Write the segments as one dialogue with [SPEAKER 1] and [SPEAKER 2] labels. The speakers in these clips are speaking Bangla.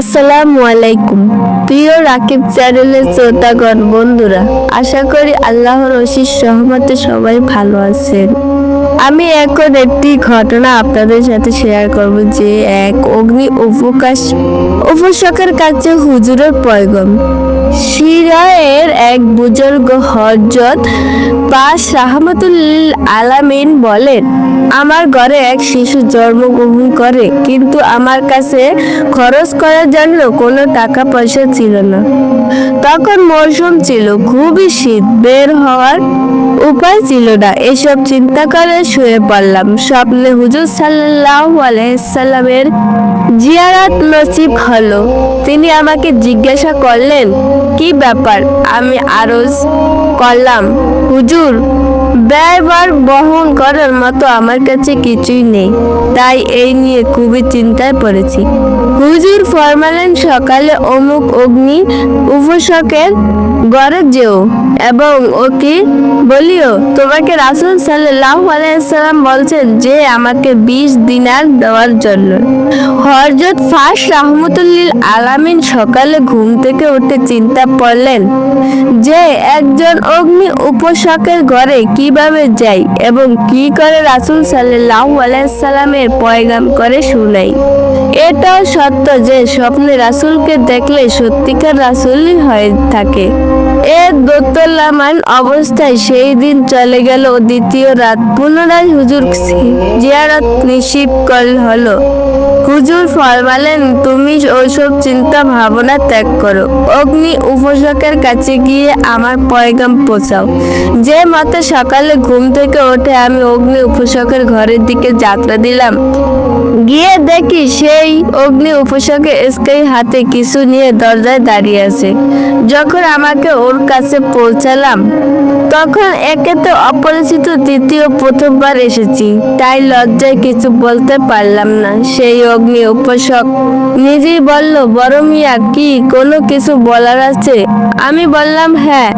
[SPEAKER 1] আসসালামু আলাইকুম। প্রিয় রাকিব চ্যানেলের শ্রোতাগণ, বন্ধুরা, আশা করি আল্লাহর অশিস সহমতে সবাই ভালো আছেন। আমি এখন একটি ঘটনা আপনাদের সাথে শেয়ার করব যে এক অগ্নি উপকাশ উপসকের কাছে হুজুরের পয়গম। সিরায়ের এক বুজুর্গ হজরত পাশ শাহমতুল আলামিন বলেন আমার ঘরে এক শিশু জন্মগ্রহণ করে, কিন্তু আমার কাছে খরচ করার জন্য কোনো টাকা পয়সা ছিল না। তখন মরশুম ছিল, খুবই শীত, বের হওয়ার উপায় ছিল না। এসব চিন্তা করে শুয়ে পড়লাম। স্বপ্নে হুজুর সাল্লাহ জিয়ারাত নসিব হলো। তিনি আমাকে জিজ্ঞাসা করলেন, কি ব্যাপার? আমি আরজ করলাম, হুজুর ব্যয়বার বহন করার মতো আমার কাছে কিছুই নেই তাই এই নিয়ে খুবই চিন্তায় পড়েছি। হুজুর ফরমালেন সকালে অমুক অগ্নি উপসকের গড়ে যেও, এবং ওকে বলিও, তোমাকে রাসুল সাল্লাহ আলাইসাল্লাম বলছেন যে আমাকে বিশ দিনার দেওয়ার জন্য। হরজত ফার্স্ট রাহমতুল্লিল আলামিন সকালে ঘুম থেকে উঠে চিন্তা করলেন যে একজন অগ্নি উপসকের ঘরে কীভাবে যাই এবং কি করে রাসুল সাল্লাহ আলাইসাল্লামের পয়গাম করে শুনাই। এটাও সত্য যে স্বপ্নে রাসুলকে দেখলে সত্যিকার রাসুলই হয়ে থাকে। এ দোতলামান অবস্থায় সেই দিন চলে গেল দ্বিতীয় রাত। পুনরায় হুজুর জিয়ারত নিশ্চিত কল হলো। হুজুর ফরমালেন, তুমি ওইসব চিন্তা ভাবনা ত্যাগ করো। অগ্নি উপসকের কাছে গিয়ে আমার পয়গাম পৌঁছাও। যে মতে সকালে ঘুম থেকে ওঠে, আমি অগ্নি উপসকের ঘরের দিকে যাত্রা দিলাম। গিয়ে দেখি সেই অগ্নি উপসকে স্কাই হাতে কিছু নিয়ে দরজায় দাঁড়িয়ে আছে। যখন আমাকে ওর কাছে পৌঁছালাম, তখন একে তো অপরিচিত দ্বিতীয়, প্রথমবার এসেছি। তাই লজ্জায় কিছু বলতে পারলাম না। সেই অগ্নি উপসক নিজেই বলল, বড় মিয়া, কি কোনো কিছু বলার আছে? আমি বললাম হ্যাঁ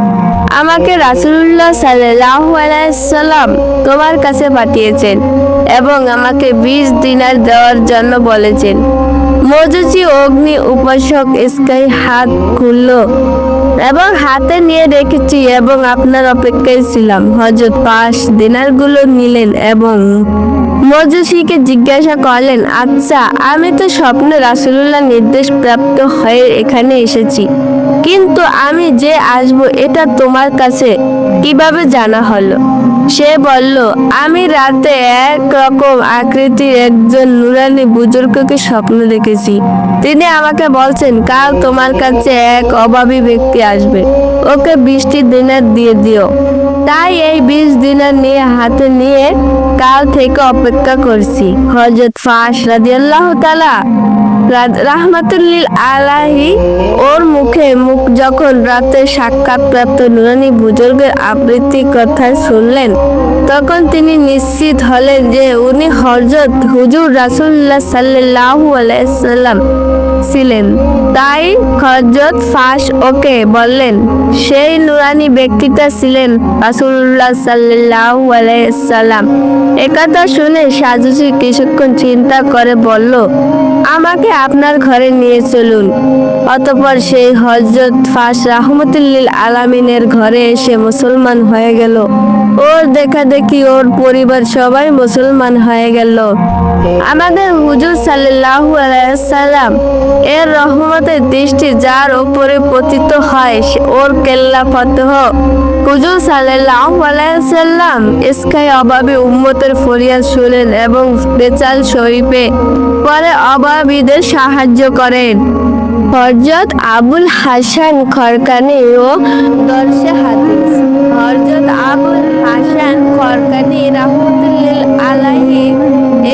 [SPEAKER 1] আমাকে রাসুলুল্লাহ সাল্লাহ আলাইসাল্লাম তোমার কাছে পাঠিয়েছেন। এবং আমাকে বিশ দিনার দেওয়ার জন্য বলেছেন। মজুচি অগ্নি উপাসক স্কাই হাত খুলল এবং হাতে নিয়ে রেখেছি এবং আপনার অপেক্ষায় ছিলাম। হজরত পাঁচ দিনারগুলো নিলেন এবং মজুসিকে জিজ্ঞাসা করলেন আচ্ছা আমি তো স্বপ্নে রাসুলুল্লাহ নির্দেশ প্রাপ্ত হয়ে এখানে এসেছি। কিন্তু আমি যে আসব এটা তোমার কাছে কীভাবে জানা হলো? সে বলল, আমি রাতে এক রকম আকৃতির একজন নুরানি বুজুর্গকে স্বপ্ন দেখেছি। তিনি আমাকে বলছেন, কাল তোমার কাছে এক অভাবী ব্যক্তি আসবে। ওকে বৃষ্টি দিনের দিয়ে দিও। তাই এই বিশ দিনের নিয়ে হাতে নিয়ে কাল থেকে অপেক্ষা করছি। হজরত ফাঁস রাদিয়াল্লাহু তাআলা রাহমাতুল্লিল আলাহি, ওর মুখে মুখ যখন রাতে সাক্ষাৎ প্রাপ্ত নুরানি বুজুর্গের আবৃত্তি কথা শুনলেন, তখন তিনি নিশ্চিত হলেন যে উনি হজরত হুজুর রাসুল্লাহ সাল্লাহ আলাইসাল্লাম ছিলেন তাই হজরত ফাঁস ওকে? বললেন, সেই নুরানি ব্যক্তিটা ছিলেন রাসুল্লাহ সাল্লাহ আলাইসাল্লাম একথা শুনে সাজুজি কিছুক্ষণ চিন্তা করে বলল, আমাকে আপনার ঘরে নিয়ে চলুন। অতপর সেই হজরত ফাঁস রাহমতুল্লিল আলামিনের ঘরে এসে মুসলমান হয়ে গেল। ওর দেখা দেখি ওর পরিবার সবাই মুসলমান হয়ে গেল। আমাদের হুজুর সাল্লাহু আলাইসাল্লাম এর রহমতের দৃষ্টি যার ওপরে পতিত হয় ওর কেল্লা ফতহ। হুজুর সাল্লাহু আলাইসাল্লাম ইসকাই অভাবী উম্মতের ফরিয়াদ শুনেন এবং বেচাল শরীফে পরে অভাবীদের সাহায্য করেন। হরজত আবুল হাসান খরকানি ও দর্শে হাদিস। হরজত আবুল হাসান খরকানি রাহমতুল্লিল আলাহি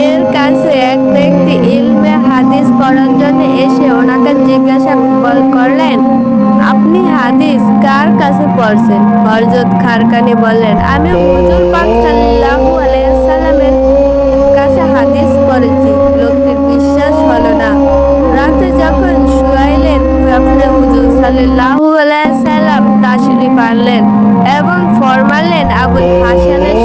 [SPEAKER 1] এর কাছে এক ব্যক্তি ইলমে হাদিস পড়ার জন্য এসে ওনাকে জিজ্ঞাসা কর- করলেন, আপনি হাদিস কার কাছে পড়ছেন? হরজত খারকানি বললেন, আমি হুজুর পাক সাল্লাল্লাহু আলাইহি সাল্লামের কাছে হাদিস পড়েছি। লোকটির বিশ্বাস হলো না। শুয়াইলেন হুজুর সাল্লাল্লাহু আলাইহি সাল্লাম তাশরিফ আনলেন এবং ফরমালেন আবুল হাসানের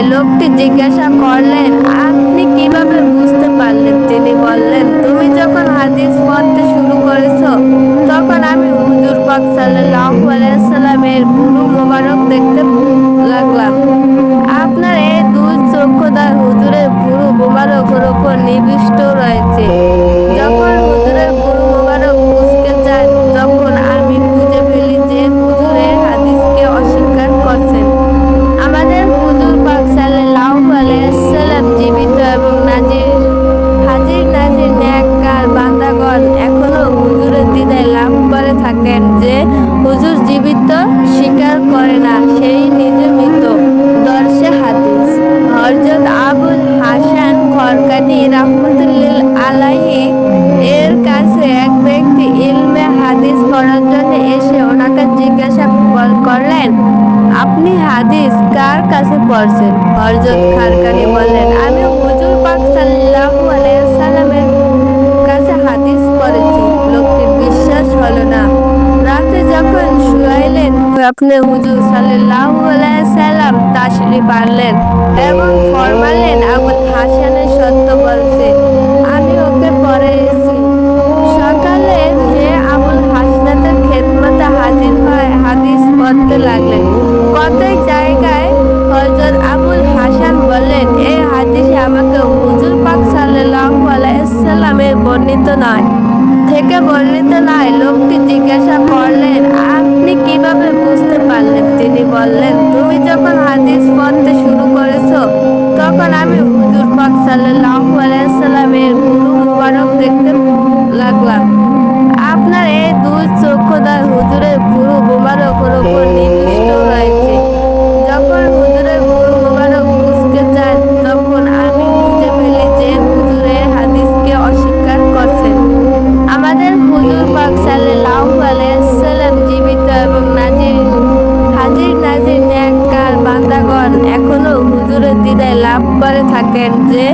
[SPEAKER 1] নাই লোকটি জিজ্ঞাসা করলেন, আপনি কীভাবে বুঝতে পারলেন? তিনি বললেন, তুমি যখন হাদিস পড়তে শুরু করেছ, তখন আমি হুজুর পাক সাল্লাল্লাহু আলাইহি সাল্লামের বুড়ো মোবারক দেখতে আপনি হাদিস কার কাছে পড়ছেন? হযরত খারকানি বললেন, আমি হুজুর পাক সাল্লাল্লাহু আলাইহি সাল্লামের কাছে হাদিস পড়েছি। লোকটির বিশ্বাস হলো না। রাতে যখন শুয়াইলেন, আপনি হুজুর সাল্লাল্লাহু আলাইহি সাল্লাম তাশরিফ আনলেন এবং ফরমালেন আবুল হাসানের সত্য বলছে। কতক জায়গায় হজরত আবুল হাসান বললেন এই হাদিসে আমাকে হুজুর পাক সাল্লাল্লাহু আলাইহি সাল্লামের বর্ণিত নয়। থেকে বর্ণিত নয়, লোকটি জিজ্ঞাসা করলেন আপনি দিদায় লাভ করে থাকেন যে